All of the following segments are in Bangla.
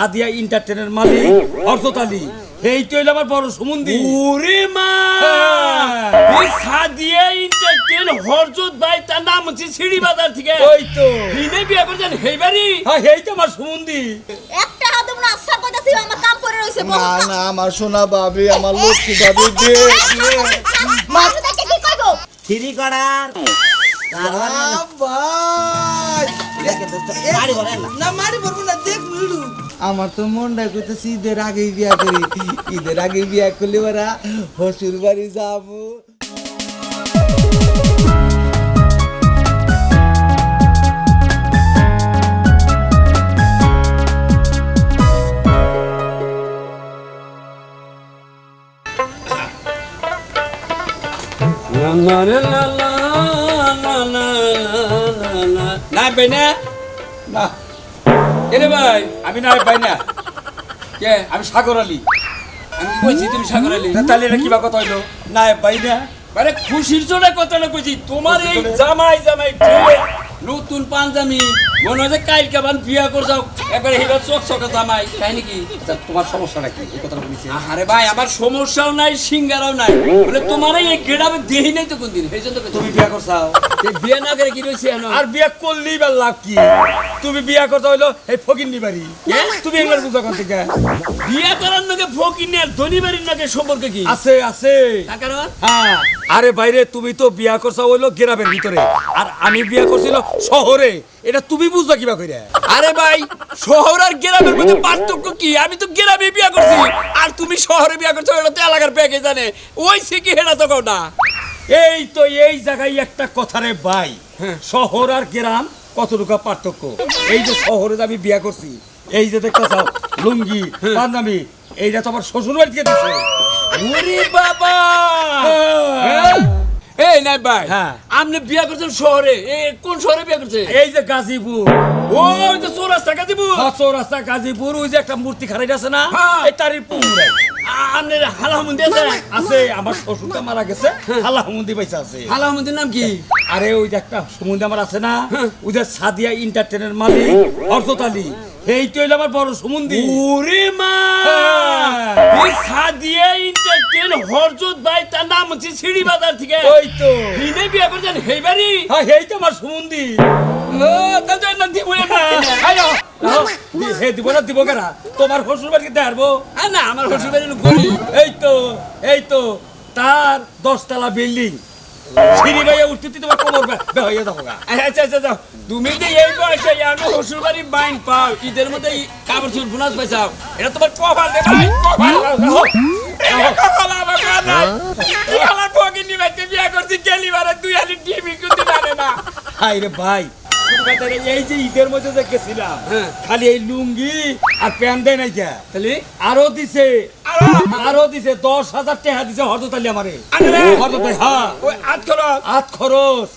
সাদিয়া এন্টারটেনের মালিক অর্জত আলী। এই তো হইল আমার বড় সুমন্দি। ওরে মা! হ্যাঁ। এই সাদিয়া ইন্টারটেন হরজত ভাই তার নাম হচ্ছে সিঁড়ি বাজার থেকে। ওই তো। হিনে বিয়ে করছেন হেইবারি হ্যাঁ এই তো আমার সুমন্দি। একটা হাতে মনে আশা কইতাছি আমার কাম করে রইছে না না আমার সোনা ভাবি আমার লক্ষ্মী ভাবি দে দেখে কি কইবো? থ্রি করার। না না মারি না দেখ। আমার তো মনটা করতেছে ঈদের আগে বিয়া করি ঈদের আগে বিয়া করলে ওরা হসুর বাড়ি যাব না ভাই আমি না পাই না। কে? আমি সাগর আলী। আমি কইছি? তুমি সাগর আলী? তাহলে এটা কিবা কথা হইল? না পাই না। মানে খুশির জন্য কথাটা কইছি। তোমার এই জামাই জামাই নতুন পাঞ্জামি মনে হয় যে কালকে বান বিয়া করছাও একবার হিবা চোখ চোখে জামাই তাই নাকি? তোমার সমস্যাটা কি? এই কথাটা বলেছি। আরে ভাই আমার সমস্যাও নাই সিঙ্গারাও নাই। বলে তোমার এই গেড়াবে দেহি নাই তো কোনদিন সেই জন্য তুমি বিয়া করছাও এই বিয়ে না করে কি রয়েছে আর বিয়া করলেই বা লাভ কি? তুমি বিয়া করতে হইল এই ফকির নিবারি তুমি বুঝো থেকে। বিয়ে করার নাকি ফকির নিয়ে ধনী বাড়ির নাকি সম্পর্ক কি? আছে আছে। হ্যাঁ আরে বাইরে তুমি তো বিয়া করছ হইল গ্রামের ভিতরে। আর আমি বিয়া করছিল শহরে। এটা তুমি বুঝবা কিবা কইরা। আরে ভাই শহর আর গ্রামের মধ্যে পার্থক্য কি? আমি তো গ্রামে বিয়ে করছি। আর তুমি শহরে বিয়ে করছ এটা তো এলাকার প্যাকে জানে। ওই সে কি হেনা তো না। এই তো এই জায়গায় একটা কথা রে ভাই। শহর আর গ্রাম কতটুকু পার্থক্য? এই যে শহরে আমি বিয়া করছি এই যে দেখতেছ লুঙ্গি পাঞ্জাবি এইটা তো আমার শ্বশুর বাড়ি থেকে ওরে বাবা! হ্যাঁ। এই নাই ভাই হ্যাঁ। আপনি বিয়া করছেন শহরে। কোন শহরে বিয়া করছে এই যে গাজীপুর। ওই তো চৌরাস্তা কাজীপুর হাসো রাস্তা গাজীপুর ওই যে একটা মূর্তি খারাই আছে না? হ্যাঁ। এই তারির পুকুরে আপনার হালামন্দি আছে? আছে আমার শ্বশুরটা মারা গেছে। হালা হুমন্দি আছে। হালামন্দির নাম কি? আরে ওই যে একটা সমুদ্র আমার আছে না ওই যে সাদিয়া এন্টারটেনের মালিক অর্জত আলী। এই তো হইল আমার বড় সমুন্দি। ওরে মা! হ্যাঁ। এই সাদিয়া ইন্টারটেন হরজত ভাই তার নাম হচ্ছে সিঁড়ি বাজার থেকে। ওই তো। হিনে বিয়ে করছেন হেইবারি হ্যাঁ এই তো আমার সমুন্দি। ও দিব হ্যালো হে দিব না দিব কেনা? তোমার শ্বশুর বাড়িতে দেখব না আমার শ্বশুর বাড়ি গরিব এই তো এই তো তার দশতলা বিল্ডিং। সিঁড়ি বাইয়া উঠতে তোমার কোমর হয়ে যাব আচ্ছা আচ্ছা আচ্ছা তুমি যে এই বয়সে আমি শ্বশুর বাড়ি বাইন পাও ঈদের মধ্যে কাপড় চুল বোনাস পাইছাও এটা তোমার কপাল দে ভাই কপাল কপাল আমার কাজ আমার ফকির নিবাইতে বিয়া করছি গেলিবারে দুই হালি টিভি কিন্তু জানে না। হাই রে ভাই এই- যে ঈদের মধ্যে যে গেছিলাম হ্যাঁ। খালি এই লুঙ্গি আর প্যান্ট দেয় নাই তাহলে আরও দিছে। আরও? আরও দিছে দশ হাজার টাকা দিছে হরদত আমারে। আরে? হ্যাঁ। ওই আজ করো আত খরচ।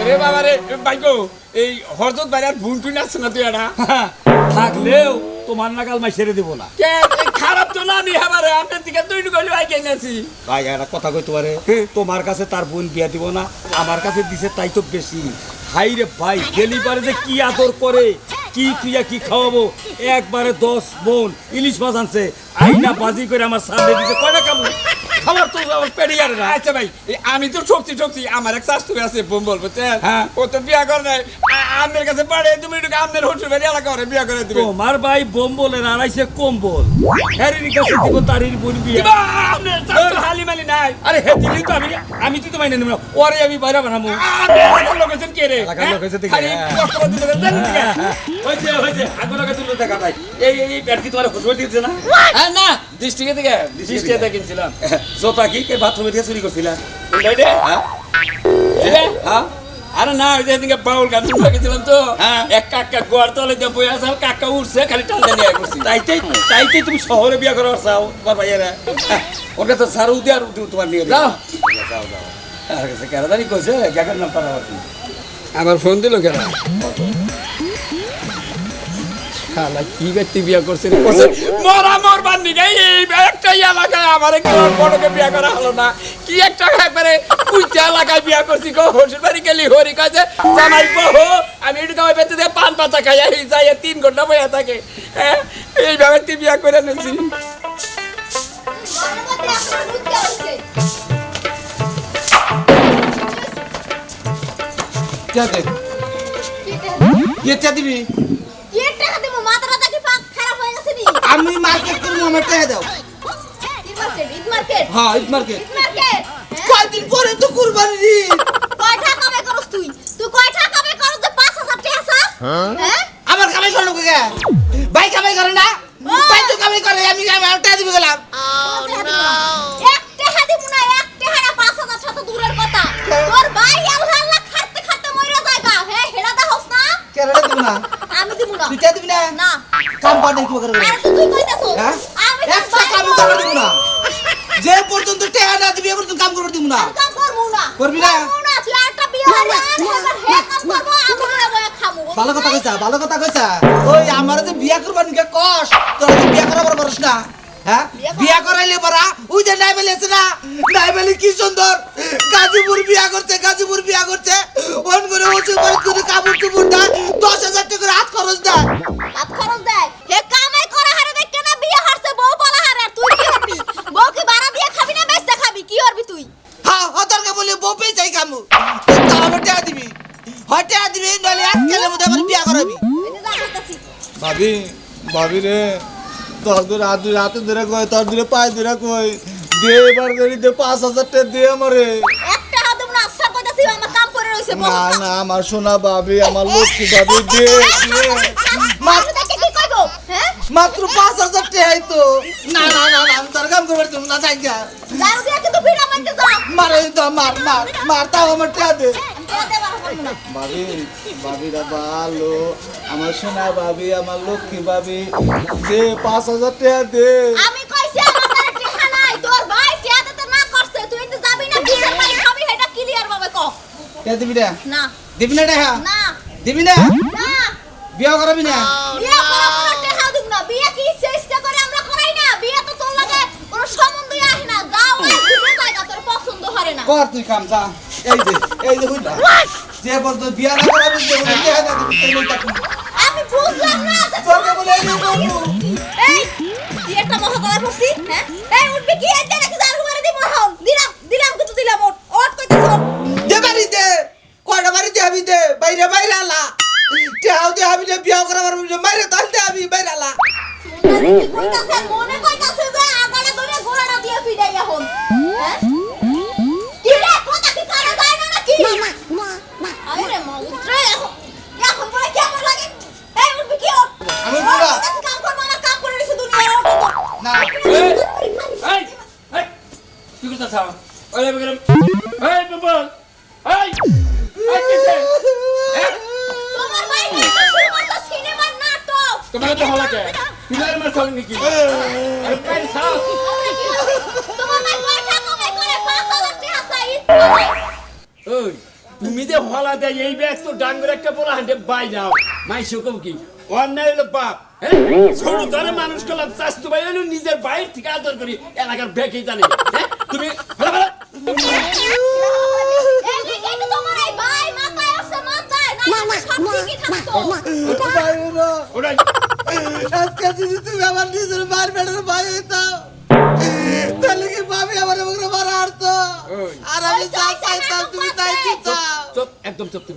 ওরে বাবা ভাইগো এই হরজত বাইরে আর ভুল টুন আছে না তুই এটা হ্যাঁ, থাকলেও তোমার নাগাল মাই ছেড়ে দিব না। খারাপ তো না আমি আপনার দিকে ভাই কেন আছি। ভাই একটা কথা কই তোমারে তোমার কাছে তার বোন বিয়া দিব না আমার কাছে দিছে তাই তো বেশি। হাই রে ভাই, ডেলিভারি যে কি আদর করে, কি তুইয়া কি খাওয়াবো? একবারে দশ বোন ইলিশ মাছ আনছে। আইনা বাজি করে আমার সামনে দিছে। কয়টা কামু খাবার তো আমার পেটে আর না। আচ্ছা ভাই আমি তো ঠকছি ঠকছি। আমার এক শাস্তু আছে বোম্বল বুঝছেন? হ্যাঁ। ও তো বিয়া করে নাই। আ- আপনার কাছে পাড়ে তুমি একটু আপনার হোটেল বাড়ি এলাকা করে বিয়া করে দিবে। তোমার ভাই বোম্বলের আড়াইছে কম্বল। হ্যারির কাছে দিব তারির বোন বিয়া। হালি মালি নাই। আরে হে দিলি তো আমি আমি তো মাইনে নেব ওরে আমি বাইরে বানাবো। এলাকার কে রে? হ্যাঁ? হ্যাঁ। হয়েছে হয়েছে। আগুন আগে তুলে দেখা ভাই। এই এই ব্যাট কি তোমার খুশি দিচ্ছে না? হ্যাঁ, না দৃষ্টিকে থেকে দৃষ্টিতে কিনছিলাম জোতা কি কে বাথরুমে থেকে চুরি করছিলা? হ্যাঁ? হ্যাঁ? আরে না ওই বাউল গান শুনতে গেছিলাম তো। হ্যাঁ। এক কাকা গোয়ার তলে দিয়ে বই আছে কাকা উঠছে খালি টানতে নিয়ে করছি তাইতেই তাইতেই তুমি শহরে বিয়া করার চাও তোমার ভাইয়েরা। ওটা তো সার উদে আর উদে তোমার নিয়ে যাও। যাও যাও। আর কাছে কেরাদারি কইছে জায়গার নাম পারা আমার ফোন দিল কেন? শালা কি ব্যক্তি বিয়া করছে মরা মর বান্দি নাই এই একটা এলাকায় আমার কেউ বড়কে বিয়া করা হলো না। কি একটা একবারে কুইটা এলাকায় বিয়া করছি গো হসুর বাড়ি গেলি হরি কাজে জামাই বহ আমি একটু গায়ে বেঁচে দিয়ে পান পাতা খাই এই যাই তিন ঘণ্টা বইয়া থাকে। হ্যাঁ? এই সত্যি বিয়া করে নিয়েছি। কে চা দিবি কি টাকা দিব? মাথাটা কি পাক খারাপ হয়ে গেছে নি? আমি মার্কেট করব আমার টাকা দাও? হ্যাঁ ঈদ মার্কেট? কয়দিন পরে তো কুরবানি ঈদ কয় টাকা কামাই করস তুই? তুই কয় টাকা কামাই করস যে পাঁচ হাজার টাকা চাস? হ্যাঁ? আমার কামাই করল কে ভাই কামাই করে না ভাই তো কামাই করে আমি আমি আর টাকা দিবি গেলাম। এক টাকা দিব না, এক টাকা না, পাঁচ হাজার শত দূরের কথা। তোর ভাই আল্লাহ আল্লাহ খাটতে খাটতে মইরা যায়গা। হ্যাঁ, হেডা দেহস না? কেরাটা দিবি না আমি দিব না। তুই দিবি না না। কাম পাঠে কি করে আরে তো তুই কইতাছস? হ্যাঁ আমি তোর একটা ভাই কাম বল। করে দিব না যে পর্যন্ত টাকা না দিবি এ পর্যন্ত কাম করে দিব না। কাম করব না। করবি না? ভালো কথা কইছা ভালো কথা কইছা। ওই আমার যে বিয়া করবার নিকে কষ তোর বিয়া করাবার পারস না হ্যাঁ? বিয়া করাইলে পারা ওই যে নাইবেলি আছে না নাইবেলি কি সুন্দর গাজীপুর বিয়া করছে গাজীপুর বিয়া করছে। অন করে ওষুধ করে কাপড় চুপড় ভাবি ভাবি রে তোর ধরে হাত ধরে হাতে ধরে কই তোর ধরে পায়ে ধরে কই দে এবার করে দে পাঁচ হাজার টাকা দে আমারে। একটা টাকা দেব না, আচ্ছা কইতাছি, আমার কাম করে রইছে, না না আমার সোনা ভাবি আমার লক্ষ্মী ভাবি দে দে মানুষ দেখে কি কইবো? হ্যাঁ? মাত্র পাঁচ হাজার টাকাই তো না না না না আমি তোর কাম করবার তুমি না যাই গা দারু দিয়ে কিন্তু ভিড়া মারতে যাও। মারে তো মার মার মার তাও আমার টাকা দে। ভাবি ভাবিরা ভালো। আমার সোনা ভাবি আমার লক্ষ্মী ভাবি দে পাঁচ হাজার টাকা দে। আমি কইছি আমার টেকা নাই, তোর ভাই টেকা দিতে না করছে, তুই কিন্তু যাবি না, বিয়ের বাড়ি খাবি, এটা clear ভাবে ক। টাকা দিবি না না, দিবি না টাকা না, দিবি না? না, বিয়া করাবি না বিয়ে করা কোনো টেকাও দিব না। বিয়ে কি ইচ্ছে ইচ্ছে করে আমরা করাই না। বিয়ে তো তোর লাগে কোনো সম্বন্ধই আসে না। যাও, এই ঘুরে জায়গা, তোর করে না। কর তুই কাম যা এই যে এই যে বুঝলা যে পর্যন্ত বিয়া না করাবি যে পর্যন্ত টাকা না দিবি লইটা কোন আমি বুঝলাম না যে তোকে বলে এই করব। এই, তুই একটা মহাকলায় পড়ছি, হ্যাঁ? এই, উঠবি কি? এই যে নাকি জারু মারি দিব এখন। দিলাম, দিলাম কিন্তু দিলাম, ওঠ, ওঠ কইতাছি, ওঠ। দে বাড়ি দে কয়টা বাড়ি দে আমি দে বাইরে বাইরে আলা টাকাও দে আমি দে বিয়া করাবার বাইরে তাহলে দে আমি বাইরে আলা কি কইতাছে? মনে কইতাছে যে আগালে ধরে ঘোড়াটা দিয়ে পিটাই এখন। হ্যাঁ? ওই রে বগরে এই বাবা এই এই কিসে হ্যাঁ? তোমার ভাই তো সিনেমার নাটক। তোমার তো হলা কে কিনারে মার চলে নাকি আরে পাই সাও আমরা কি হবে? তোমার ভাই কয় টাকা করে? পাঁচ হাজার টাকা চাই। ওই তুমি যে হলা দেয় এই ব্যাগ তো ডাঙ্গর একটা বলা হাঁটে বাই মাই শুকম কি? অন্যায় হলো বাপ হ্যাঁ? ছোট ধরে মানুষ করলাম ভাই হলো নিজের বাইর থেকে আদর করি এলাকার ব্যাগই জানি হ্যাঁ? তুমি ভালো ভালো আজকে যদি আমার নিজের মার বেড়ার ভাই তাহলে কি ভাবি আমার মারা হারতো। আর আমি যা চাইতাম তুমি তাই দিতাম চুপ একদম চুপ তুমি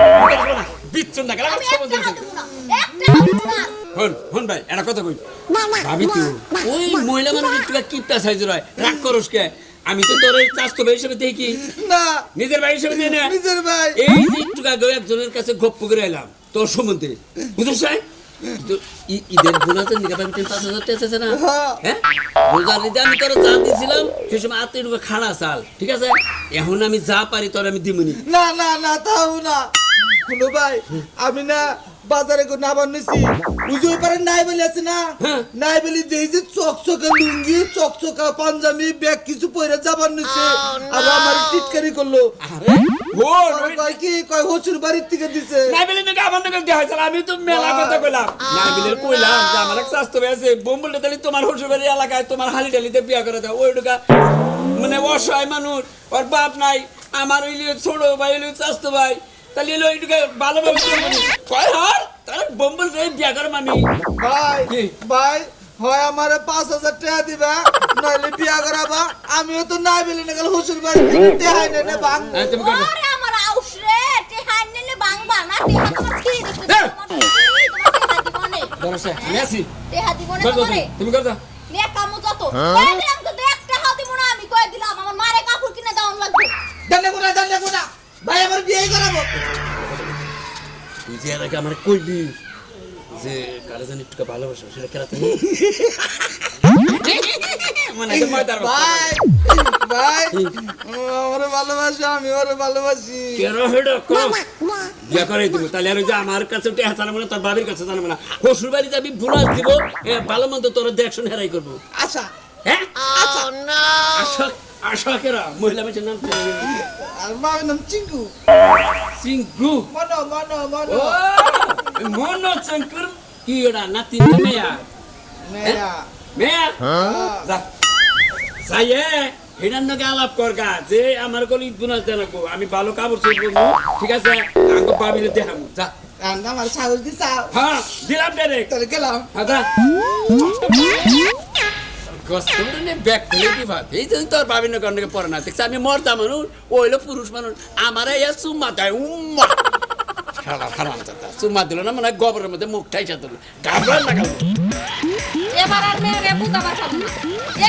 বিচ্ছন না। গেলে আমি আমার এক সম্বন্ধে টাকা দেবো না, এক টাকা দেবো না। হন হন ভাই একটা কথা কই। ভাবি তো ওই মহিলা মানুষ একটু কিপটা রাগ করস কে? আমি তো তোর চাস্তো ভাই হিসেবে দেখি। না। নিজের ভাই হিসেবে না। নিজের ভাই। এই যে একটু একজনের কাছে গপ্প করে এলাম তোর সম্বন্ধে। বুঝছিস ভাই তো ই- ঈদের বোনাতে নিকাবান তিন পাঁচ হাজার টাকা না? হ্যাঁ। হ্যাঁ? রোজার ঈদে আমি তোর যা দিয়েছিলাম সে সময় আত্মীয় রূপে খাড়া চাল ঠিক আছে? এখন আমি যা পারি তোর আমি দিমুনি। না না না তাও না। শুনো ভাই আমি না বাজারে করে না বানিয়েছি বুঝতে পারে নাই বলে আছে না? হ্যাঁ। নাই বলে যে চকচকা লুঙ্গি চকচকা পাঞ্জাবি ব্যাগ কিছু পরে যাবার নিছে। আর আমার টিটকারি করল। আরে আর কয় কি? কয় হচুর বাড়ির থেকে দিছে। নাইবেলের নাকি আমার নাকি দেওয়া হয়েছিল আমি তো মেলা কথা কইলাম। নাইবেলের কইলাম যে আমার এক স্বাস্থ্য আছে বোম্বলটা তাহলে তোমার শ্বশুরবাড়ি এলাকায় তোমার হালি টালিতে বিয়া করে দাও ওই ঢুকা মানে অসহায় মানুষ। ওর বাপ নাই আমার ওই ছোট ভাই ওই স্বাস্থ্য ভাই। তাহলে এলো ওইটুকা ভালোভাবে। কয় হার? তাহলে বোম্বল বিয়া করো আমি ভাই ভাই হয় আমারে পাঁচ হাজার টাকা দিবা নইলে বিয়া করাবা। আমিও তো নাই বেলে না গেল শ্বশুর বাড়ি থেকে টাকা এনে নে বাং হ্যাঁ, ওরে আমার আউস রে টেহা নিলে বাংবা না টেহা তোমার কি দেখতে তোমারে তুমি, কর দাও। নে কামু যত কই তো দেখ টেহা দিব না আমি কই দিলাম আমার মারে কাপড় কিনে দাও লাগবে। কোনা কোনা ভাই আমার বিয়ে করাবো। তুই যে এর আমার কইলি যে কারে জানি একটু ভালোবাসো সেটা কেরা তুমি মানে আমার কাছে টেহা জানাব না তোর বাবির কাছে জানাব না। শ্বশুর বাড়ি যাবি দিব ভালো মন্দ তোর দেখশন হেরাই করব। আশা হ্যাঁ? আশা আশা কেরা মহিলা মেয়ের নাম? আর মায়ের নাম চিঙ্কু চিঙ্কু মনো মনো মনো মন শঙ্কর কি ওটা নাতি মেয়া মেয়া মেয়া যা যাইয়ে নগে আলাপ করগা যে আমার গলি বুনাস দেনাকো আমি ভালো কাপড় চোপড় পরবো ঠিক আছে বাবিলে দেখামু যা আমার সাগর দিছা হ্যাঁ দিলাম ডাইরেক্ট তাহলে গেলাম আদা নিয়ে ব্যাগ খুলে দিবা এই জন্য তোর ভাবি না কারণে পড়ে না। দেখছি আমি মর্দা মানুষ ও হইল পুরুষ মানুষ। আমার ইয়া চুম্মা দেয় উম্মা। চুম্মা দিল না মানে গোবরের মধ্যে মুখ ঠাইসা দিল। গাবলার না গাবল এবার আর মেয়েরে বুঝাবার পাবো না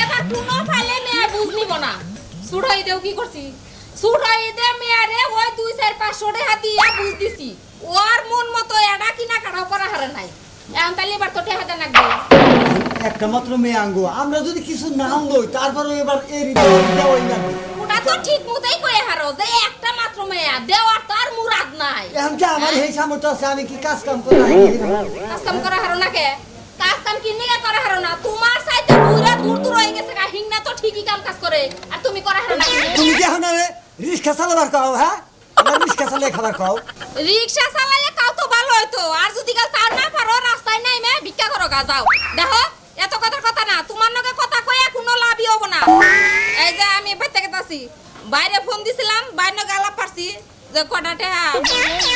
এবার কোনো ফাইলে মেয়ে বুঝ নিব না। সুড়াই দেও কি করছি? সুড়াই দে মেয়েরে ওই দুই চার পাঁচশো টাকা দিয়া বুঝ দিছি ওর মন মতো এডা কিনা কাটাও করা হারে নাই এখন তাহলে এবার তো টেহা দেন লাগবে একটা মাত্র মেয়ে আঙ্গো আমরা যদি কিছু নাম লই তারপরে এবার এই রীতি দেওয়াই না। ওটা তো ঠিক মতোই কয়ে হারো যে একটা মাত্র মেয়ে দেওয়ার তো আর মুরাদ নাই। এখন কি আমার এই সামর্থ্য আছে? আমি কি কাজ কাম করে কাজ কাম করা হারো না কে? কাজ কাম কি নিয়ে করা হারো না? তোমার সাইতে দূর দূর হয়ে গেছে গা হিংনা তো ঠিকই কাম কাজ করে। আর তুমি করা হারো না? তুমি কি এখন আরে রিক্সা চালাবার কও হ্যাঁ? রিক্সা চালিয়ে খাবার কও। রিক্সা চালাইলে কাউ তো ভালো হইতো। আর যদি কাল তার না পারো রাস্তায় নাই মে ভিক্ষা করো গা যাও। দেখো এত কথার কথা না তোমার নগে কথা কয়ে কোনো লাভই হব না। এই যে আমি বাইর থেকে আছি বাইরে ফোন দিছিলাম বাইরে নগে আলাপ পারছি যে কটা টেহা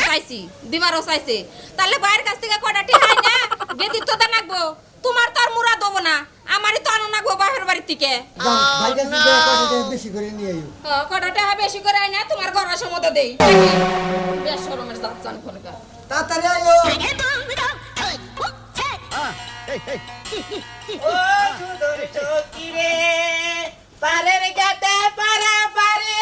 চাইছি দিবারও চাইছে। তাহলে বাইরের কাছ থেকে কটা টেহা না গেদির তো দেনাকবো তোমার তো আর মুরা দেবো না আমারই তো আনো নাকবো বাহের বাড়ির থেকে। বেশি করে নিয়ে আইও। হ্যাঁ, কটা টেহা বেশি করে আই না তোমার ঘর সমতে দেই। বেশ সরমের জাত জান ফোনকার তাড়াতাড়ি আইও। পারের গাতে পারা পারে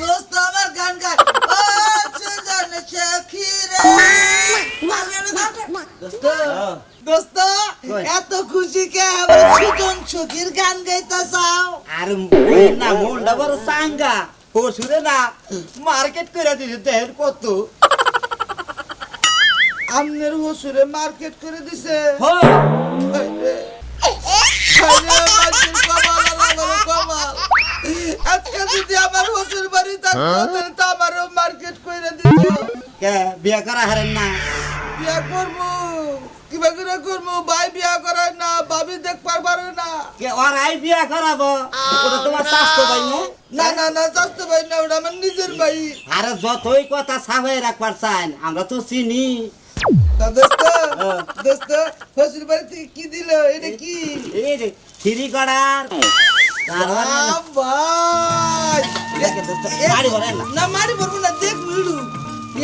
দোস্ত আমার গান গান ও সুজন সখী রে দোস্ত দোস্ত এত খুশি কে আমার সুজন সখীর গান গাইতে চাও আর না মনটা বড় সাঙ্গা পশুরে না মার্কেট করে দিছে দেহের কত। আমনের হসুরে মার্কেট করে দিছে। হ্যাঁ আরে মাছের কমাল আর আমারও কমাল। আজকে যদি আমার হসুর বাড়ি থাকতো তাহলে তো আমারও মার্কেট করে দিত। কে বিয়া করা হারেন না? বিয়া করব। কিবা করে করব ভাই বিয়া করায় না ভাবি দেখবার পারে না। কে ওরাই বিয়া করাবো? ওটা তোমার স্বাস্থ্য ভাই না? না না না চাষতে ভাই না ওটা আমার নিজের ভাই। আর যতই কথা সাবাই রাখবার চান আমরা তো চিনি। তা দোস্ত দোস্ত হসুর বাড়ি থেকে কি দিল? এটা কি? এই করার বাড়ি ভরে না। মারি পড়ব না দেখ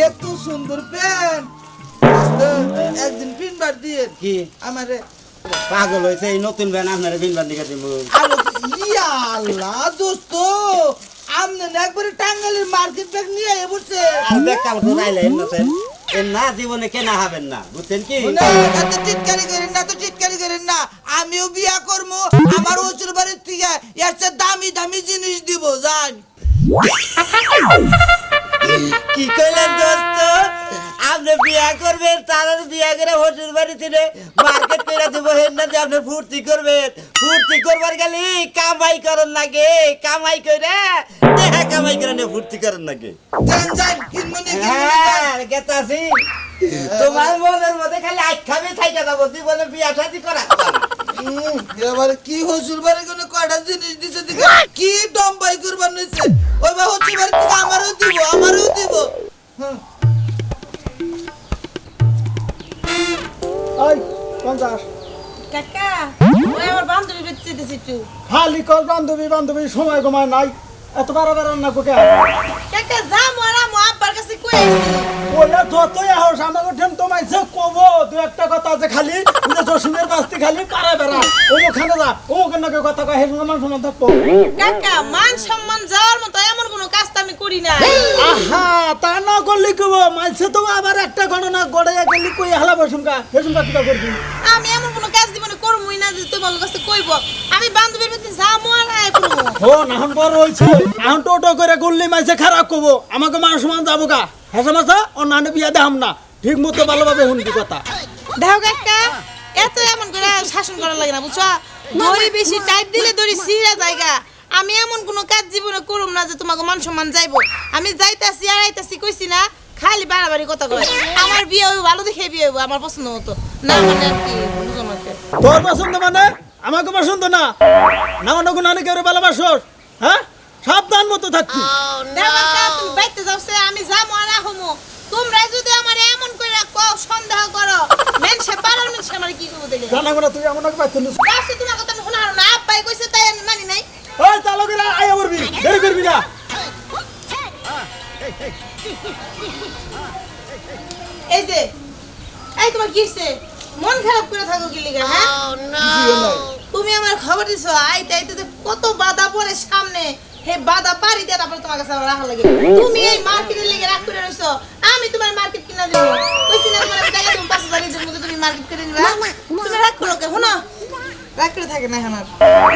এত সুন্দর প্যান্ট। একদিন পিনবার দিয়ে কি? আমারে পাগল হয়েছে এই নতুন ব্যান আপনারা বিনবার দিকে দিব। আলো আল্লাহ দোস্ত। আমনে একবারে টাঙ্গালের মার্কেট ব্যাগ নিয়ে বসে। দেখা রাইলে এমনছেন এর না জীবনে কেনা হবেন না বুঝছেন কি? এত চিৎকারি করেন না তো চিৎকারি করেন না। আমিও বিয়া করব আমার ওচুর বাড়ির থেকে এর দামি দামি জিনিস দিব জান কি কইলেন দোস্ত? আপনি বিয়া করবেন তার বিয়া করে হোটেল বাড়ি থেকে মার্কেট করে দিব হেন না যে আপনি ফুর্তি করবেন। ফুর্তি করবার গেলে কামাই করেন লাগে কামাই করে দেখা কামাই করে নিয়ে ফুর্তি করেন লাগে। হ্যাঁ গেতাছি। তোমার মনের মধ্যে খালি আখ খাবি থাইকা যাব জীবনে বিয়া শাদি করা। এবার কি হসুর বাড়ি কোনো কয়টা জিনিস দিছে দিকে কি ডম্বাই করবার নিছে? ওই বা হসুর বাড়ি আমারও দিব আমারও দিব। হ্যাঁ। ওই পঞ্চাশ। কাকা ওই আমার বান্ধবী বেঁচে দিছি একটু। খালি কর বান্ধবী বান্ধবী সময় কমায় নাই। এত বারা বেড়ান না কোকে কাকা যা মারা মো আব্বার কাছে কই আইছি? ওলা যতই আহস আমাকে ঠেম তোমাইছে কব দু একটা কথা আছে খালি যে জসিমের বাস্তি খালি পারা বেড়া অমুক খানে যা অমুক নাকি কথা কয় হেসুন মান সমান থাকব। কাকা মান সম্মান যাওয়ার মতো এমন কোনো কাজ তো আমি করি না আহা তা না করলি কব মাইছে তো আবার একটা ঘটনা গড়ে গেলি কই হালা বসুমকা হেসুমকা কিটা করবি? আমি এমন কোনো কাজ জীবনে করবই না যে তোমার কাছে কইব। আমি বান্ধবীর বেঁচে যা করব ও নাহন বড় হইছে এখন টোটো করে করলি মাইছে খারাপ কব। আমাকে মান যাব গা। হেসে মাসা ও নানে বিয়া দেখাম না। ঠিক মতো ভালোভাবে শুনবি কথা। দেখো কাকা এত এমন করে শাসন করা লাগে না বুঝছ? দড়ি বেশি টাইট দিলে দড়ি সিরা জায়গা আমি এমন কোনো কাজ জীবনে করুম না যে তোমাকে মান সম্মান যাইবো। আমি যাইতাছি আর আইতাছি কইছি না খালি বাড়াবাড়ি কথা কয়। আমার বিয়ে হইব ভালো দেখে বিয়ে হইব আমার পছন্দ মতো। না মানে আর কি বুঝো আমাকে। তোর পছন্দ মানে? আমাকে পছন্দ না। না অন্য কোনো কেউ ভালোবাসোস হ্যাঁ? সাবধান মতো থাকবি দেখো কাকা, তুমি বাইতে যাওছে আমি যাব আর আহমো। তোমরা যদি আমার এমন করে কও সন্দেহ করো পারার আমার কি করব জানা তুই এমন পাইছ গাছে তোমার কথা আমি শোনা না। আব্বাই কইছে তাই আমি মানি নাই। ওই চালকেরা আয়া করবি। দেরি করবি না। এই যে এই তোমার কি হইছে? মন খারাপ করে থাকো কি লিগা হ্যাঁ? তুমি আমার খবর দিছো আইতে আইতে কত বাধা পড়ে সামনে। হে বাধা পারি দিয়ে তারপর তোমার কাছে রাখা লাগে। তুমি এই মার্কেটের লেগে রাগ করে রইছো আমি তোমার মার্কেট কিনা দেব। কইছি না তোমার টাকা তুমি পাঁচ হাজার নিজের মধ্যে তুমি মার্কেট করে নিবা তুমি রাগ করো কে শোনো? রাগ করে থাকে না এখন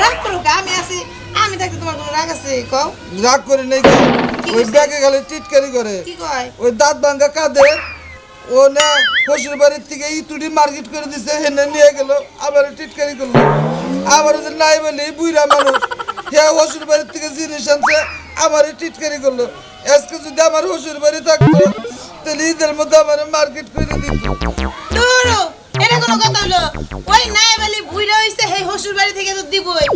রাগ করো কে আমি আছি আমি থাকতে তোমার কোনো রাগ আছে? কও। রাগ করে নেই। ওই ব্যাগে গেলে টিটকারি করে। কি কয়? ওই দাঁত ভাঙ্গা কাঁদে। ও না, শ্বশুর বাড়ির থেকে ইতুটি মার্কেট করে দিছে, হেনে নিয়ে গেল, আবার টিটকারি করল। আবার নাই বলে বুইরা মানুষ, হে শ্বশুর বাড়ির থেকে জিনিস আনছে আমার টিটকারি করল। আজকে যদি আমার শ্বশুর বাড়ি থাকতো, তাহলে ঈদের মধ্যে আমার মার্কেট করে দিত। কথা হলো। ওই নাই বলি বুইরা হইছে, হে শ্বশুর বাড়ি থেকে তো দিবই।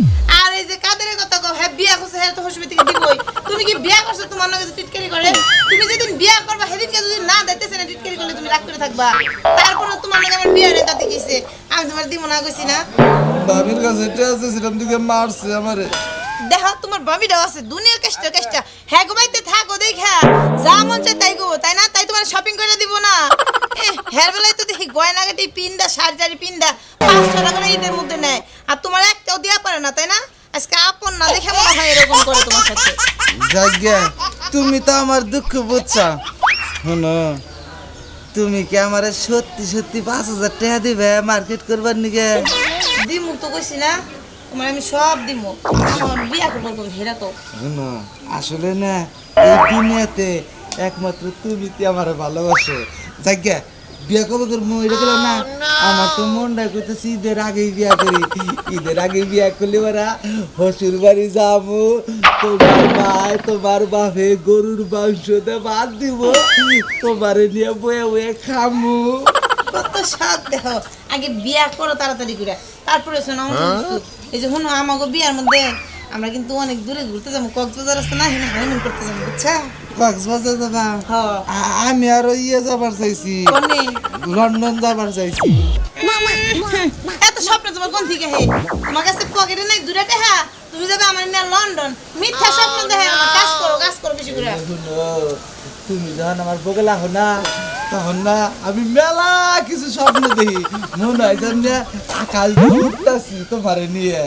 আর এই যে কাদের কও হ্যাঁ বিয়া করছে হ্যাঁ তো শ্বশুর থেকে দিবই। তুমি কি বিয়া করছ? তোমার নাকি টিটকারি করে? তুমি যেদিন বিয়া করবা সেদিনকে যদি না দিতেছে না টিটকারি করলে তুমি রাগ করে থাকবা। তারপরে তোমার নাকি আমার বিয়া রে তাতে গেছে আমি তোমার দিব না কইছি না। ভাবির কাছে এটা আছে সেরকম দিকে মারছে আমারে। দেখো তোমার বাবিটাও আছে দুনিয়ার কেষ্টা কেষ্টা। হ্যাঁ গোবাইতে থাকো দেখা। যা মন চায় তাই গো তাই না? তাই তোমার শপিং করে দিব না। হের বেলায় তো দেখি গয়নাগাটি পিন্দা শাড়ি পিন্দা পাঁচশো টাকা ঈদের মধ্যে নেয়। আর তোমার একটাও দেওয়া পারে না তাই না? আজকে আপন না দেখে মনে হয় এরকম করে তোমার সাথে। যাজ্ঞা তুমি তো আমার দুঃখ বুঝছা। শোনো তুমি কি আমারে সত্যি সত্যি পাঁচ হাজার টাকা দিবে মার্কেট করবার নিকে দিমু তো কইছি না তোমার আমি সব দিমু। আমার বিয়া করব তুমি হেরা তো। শোনো আসলে না এই দুনিয়াতে একমাত্র তুমি কি আমার ভালোবাসো? যাজ্ঞা বিয়া কবে করব এটা করলাম না। আমার তো মনটা করতেছি ঈদের আগেই বিয়া করি। ঈদের আগে বিয়া করলে ওরা হসুর বাড়ি যাব তোমার ভাই তোমার বাপে গরুর মাংস ভাত দিব তোমারে নিয়ে বয়ে বয়ে খামু। কত সাত দেখো আগে বিয়া করো তাড়াতাড়ি করে। তারপরে শোনো এই যে শুনো আমাকে বিয়ার মধ্যে আমরা কিন্তু অনেক দূরে ঘুরতে যাব কক্সবাজার আছে না এখানে হানিমুন করতে যাব বুঝছা? কক্সবাজার যাবা হ্যাঁ আমি আরও ইয়ে যাবার চাইছি। লন্ডন যাবার চাইছি। এত স্বপ্ন তোমার কোন থেকে হে? আমার কাছে পকেটে নাই দূরে টাকা তুমি যাবে আমার নিয়ে লন্ডন। মিথ্যা স্বপ্ন দেখে কাজ করো কাজ করো বেশি করে। তুমি যখন আমার বগলা হো না তখন না আমি মেলা কিছু স্বপ্ন দেখি। মনে হয় যেন উঠতেছি তোমারে নিয়ে।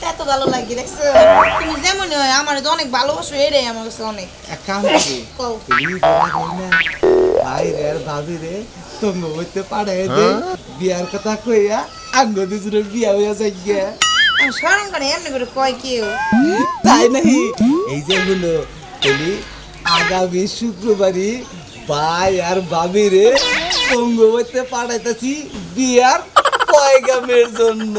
তো এত ভালো লাগে দেখছ? তুমি যেমনই হয় আমার তো অনেক ভালোবাসো আমার কাছে অনেক। এক কাম করি ভাই রে আর ভাবি রে তুমি হইতে পারে দে বিয়ার কথা কইয়া আঙ্গ দুজনের বিয়া হইয়া যাই গিয়া আমি স্মরণ করে এমনি করে কয় কেউ। তাই নাকি এই যে হলো বলি আগামী শুক্রবারই ভাই আর ভাবি রে বঙ্গবতে পাঠাইতেছি বিয়ার পয়গামের জন্য।